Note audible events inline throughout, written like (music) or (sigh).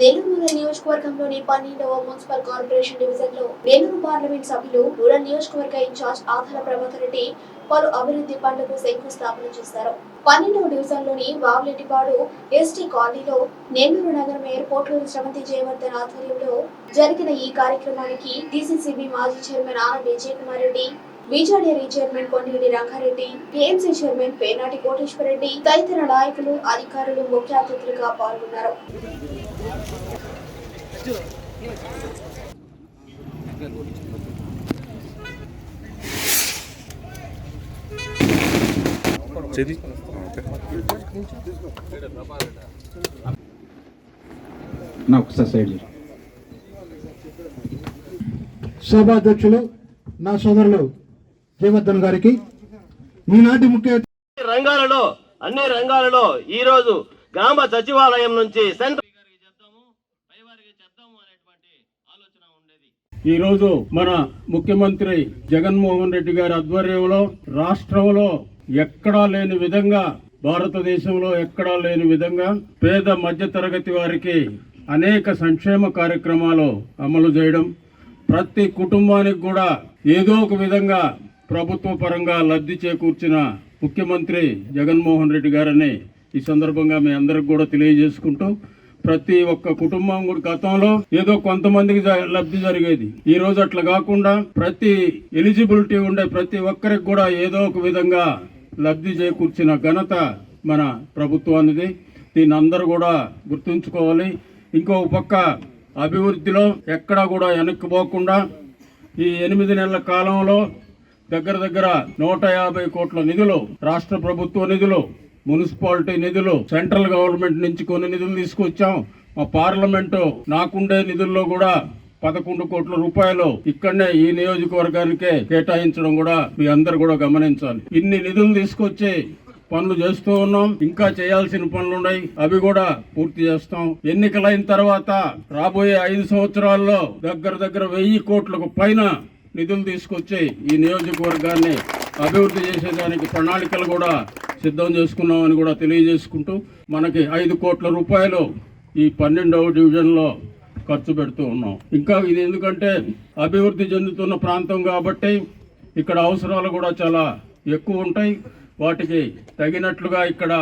నెల్లూరు నియోజకవర్గంలోని పన్నెండవ municipal corporation డివిజన్లో నెల్లూరు పార్లమెంట్ సభ్యులు రూరల్ నియోజకవర్గ ఇన్ఛార్జ్ ఆధార ప్రభాకర్ రెడ్డి పలు అభివృద్ధి పనులకు శంకుస్థాపన చేశారు. పన్నెండవ డివిజన్లోని వావులెట్టిపాడు ఎస్టీ కాలనీలో నెల్లూరు నగరం ఎయిర్పోర్ట్లో శ్రవంతి జయవర్ధన్ ఆధ్వర్యంలో జరిగిన ఈ కార్యక్రమానికి డిసిసిబి మాజీ chairman R Vijay Kumar Reddy BJD chairman Kondireddy Rangareddy TMC chairman Penati Koteswara Reddy తదితర నాయకులు అధికారులు ముఖ్య అతిథులుగా పాల్గొన్నారు. సభాధ్యక్షులు నా సోదరులు జయవర్ధన్ గారికి. ఈనాటి ముఖ్య రంగాలలో అన్ని రంగాలలో ఈ రోజు గ్రామ సచివాలయం నుంచి సెంట్రల్ ఈరోజు మన ముఖ్యమంత్రి జగన్మోహన్ రెడ్డి గారి ఆధ్వర్యంలో రాష్ట్రంలో ఎక్కడా లేని విధంగా భారతదేశంలో ఎక్కడా లేని విధంగా పేద మధ్యతరగతి వారికి అనేక సంక్షేమ కార్యక్రమాలు అమలు చేయడం ప్రతి కుటుంబానికి కూడా ఏదో ఒక విధంగా ప్రభుత్వ పరంగా లబ్ధి చేకూర్చిన ముఖ్యమంత్రి జగన్మోహన్ రెడ్డి గారని ఈ సందర్భంగా మీ అందరికి కూడా తెలియజేసుకుంటూ ప్రతి ఒక్క కుటుంబం కూడా గతంలో ఏదో కొంతమందికి జ- లబ్ధి జరిగేది. ఈ రోజు అట్లా కాకుండా ప్రతి ఎలిజిబిలిటీ ఉండే ప్రతి ఒక్కరికి కూడా ఏదో ఒక విధంగా లబ్ధి చేకూర్చిన ఘనత మన ప్రభుత్వానిది. దీన్ని అందరూ కూడా గుర్తుంచుకోవాలి. ఇంకో పక్క అభివృద్ధిలో ఎక్కడా కూడా వెనక్కిపోకుండా ఈ ఎనిమిది నెలల కాలంలో దగ్గర దగ్గర నూట యాభై కోట్ల నిధులు రాష్ట్ర ప్రభుత్వ నిధులు మున్సిపాలిటీ నిధులు సెంట్రల్ గవర్నమెంట్ నుంచి కొన్ని నిధులు తీసుకొచ్చాం. మా పార్లమెంటు నాకుండే నిధుల్లో కూడా పదకొండు కోట్ల రూపాయలు ఇక్కడనే ఈ నియోజకవర్గానికే కేటాయించడం కూడా మీ అందరు కూడా గమనించాలి. ఇన్ని నిధులు తీసుకొచ్చి పనులు చేస్తూ ఉన్నాం. ఇంకా చేయాల్సిన పనులు ఉన్నాయి. అవి కూడా పూర్తి చేస్తాం. ఎన్నికలైన తర్వాత రాబోయే ఐదు సంవత్సరాల్లో దగ్గర దగ్గర వెయ్యి కోట్లకు పైన నిధులు తీసుకొచ్చి ఈ నియోజకవర్గాన్ని అభివృద్ధి చేసేదానికి ప్రణాళికలు కూడా సిద్ధం చేసుకున్నామని కూడా తెలియజేసుకుంటూ మనకి ఐదు కోట్ల రూపాయలు ఈ పన్నెండవ డివిజన్లో ఖర్చు పెడుతూ ఉన్నాం. ఇంకా ఇది ఎందుకంటే అభివృద్ధి చెందుతున్న ప్రాంతం కాబట్టి ఇక్కడ అవసరాలు కూడా చాలా ఎక్కువ ఉంటాయి. వాటికి తగినట్లుగా ఇక్కడ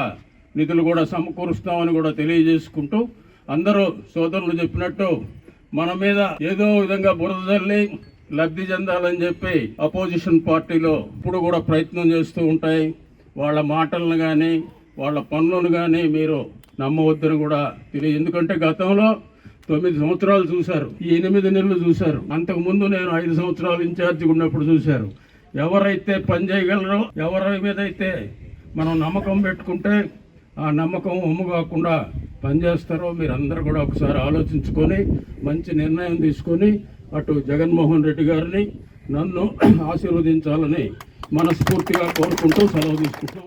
నిధులు కూడా సమకూరుస్తామని కూడా తెలియజేసుకుంటూ అందరూ సోదరులు చెప్పినట్టు మన మీద ఏదో విధంగా బురద జల్లి లబ్ధి చెందాలని చెప్పి అపోజిషన్ పార్టీలో ఇప్పుడు కూడా ప్రయత్నం చేస్తూ ఉంటాయి. వాళ్ళ మాటలను కానీ వాళ్ళ పనులను కానీ మీరు నమ్మవద్దని కూడా తెలియ ఎందుకంటే గతంలో తొమ్మిది సంవత్సరాలు చూశారు ఈ ఎనిమిది నెలలు చూశారు. అంతకు ముందు నేను ఐదు సంవత్సరాలు ఇన్ఛార్జిగా ఉన్నప్పుడు చూశారు. ఎవరైతే పని చేయగలరో ఎవరి మీద అయితే మనం నమ్మకం పెట్టుకుంటే ఆ నమ్మకం ఒమ్ము కాకుండా పనిచేస్తారో మీరు అందరూ కూడా ఒకసారి ఆలోచించుకొని మంచి నిర్ణయం తీసుకొని అటు జగన్మోహన్ రెడ్డి గారిని నన్ను (clears throat) ఆశీర్వదించాలని మనస్ఫూర్తిగా కోరుకుంటూ సెలవు తీసుకుంటాం